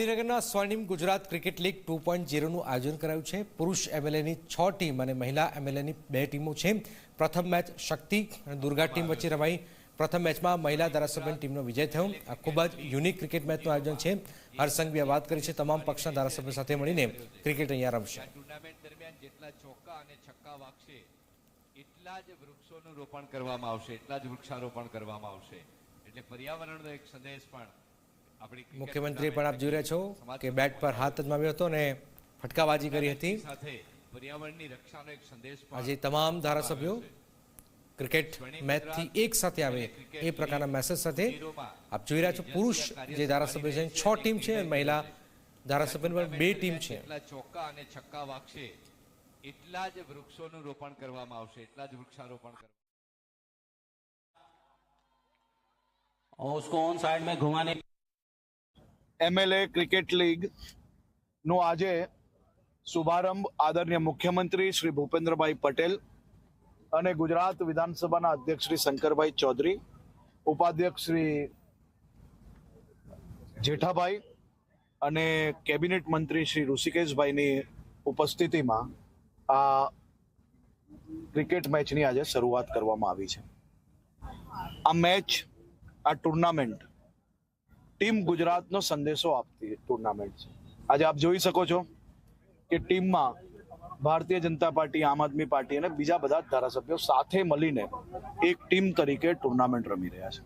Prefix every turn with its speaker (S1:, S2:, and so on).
S1: ગાંધીનગરના Swarnim Gujarat cricket league two point ઝીરોનું આયોજન કરાયું છે. પુરુષ એમએલએની છ ટીમ અને મહિલા એમએલએની બે ટીમો છે. પ્રથમ મેચ શક્તિ અને દુર્ગા ટીમ વચ્ચે રમાઈ. પ્રથમ મેચમાં મહિલા ધારાસભ્યની ટીમનો વિજય થયો. આ ખૂબ જ યુનિક ક્રિકેટ મેચનું આયોજન છે. હરસંઘવીએ વાત કરી છે. તમામ પક્ષના ધારાસભ્યો સાથે મળીને ક્રિકેટ અહીંયા રમશે.
S2: ટુર્નામેન્ટ દરમિયાન જેટલા ચોક્કા અને છક્કા વાગશે, એટલા જ વૃક્ષોનું રોપણ કરવામાં આવશે, એટલા જ વૃક્ષારોપણ કરવામાં આવશે. એટલે પર્યાવરણનો એક સંદેશ પણ
S1: મુખ્યમંત્રી પણ આપ જોઈ રહ્યા છો કે બેટ પર હાથ અજમાવ્યો હતો અને ફટકાબાજી કરી હતી
S2: સાથે પર્યાવરણની રક્ષાનો એક સંદેશ પણ
S1: આજે તમામ ધારાસભ્યો ક્રિકેટ મેચથી એક સાથે આવે એ પ્રકારના મેસેજ સાથે આપ જોઈ રહ્યા છો પુરુષ જે ધારાસભ્ય છે છ ટીમ છે અને મહિલા ધારાસભ્યની પણ બે ટીમ છે
S2: જેટલા ચોક્કા અને છક્કા વાગશે એટલા જ વૃક્ષોનું રોપણ કરવામાં આવશે એટલા જ વૃક્ષારોપણ કરવામાં
S3: और उसको ऑन साइड में घुमाने
S4: એમએલએ ક્રિકેટ લીગ નો આજે શુભારંભ આદરણીય મુખ્યમંત્રી શ્રી ભૂપેન્દ્રભાઈ પટેલ અને ગુજરાત વિધાનસભાના અધ્યક્ષ શ્રી શંકરભાઈ ચૌધરી, ઉપાધ્યક્ષ શ્રી જેઠાભાઈ અને કેબિનેટ મંત્રી શ્રી ઋષિકેશભાઈની ઉપસ્થિતિમાં આ ક્રિકેટ મેચની આજે શરૂઆત કરવામાં આવી છે. આ મેચ, આ ટુર્નામેન્ટ ટીમ ગુજરાતનો સંદેશો આપતી ટુર્નામેન્ટ છે. આજે આપ જોઈ શકો છો કે ટીમમાં ભારતીય જનતા પાર્ટી, આમ આદમી પાર્ટી અને બીજા બધા ધારાસભ્યો સાથે મળીને એક ટીમ તરીકે ટુર્નામેન્ટ રમી રહ્યા છે.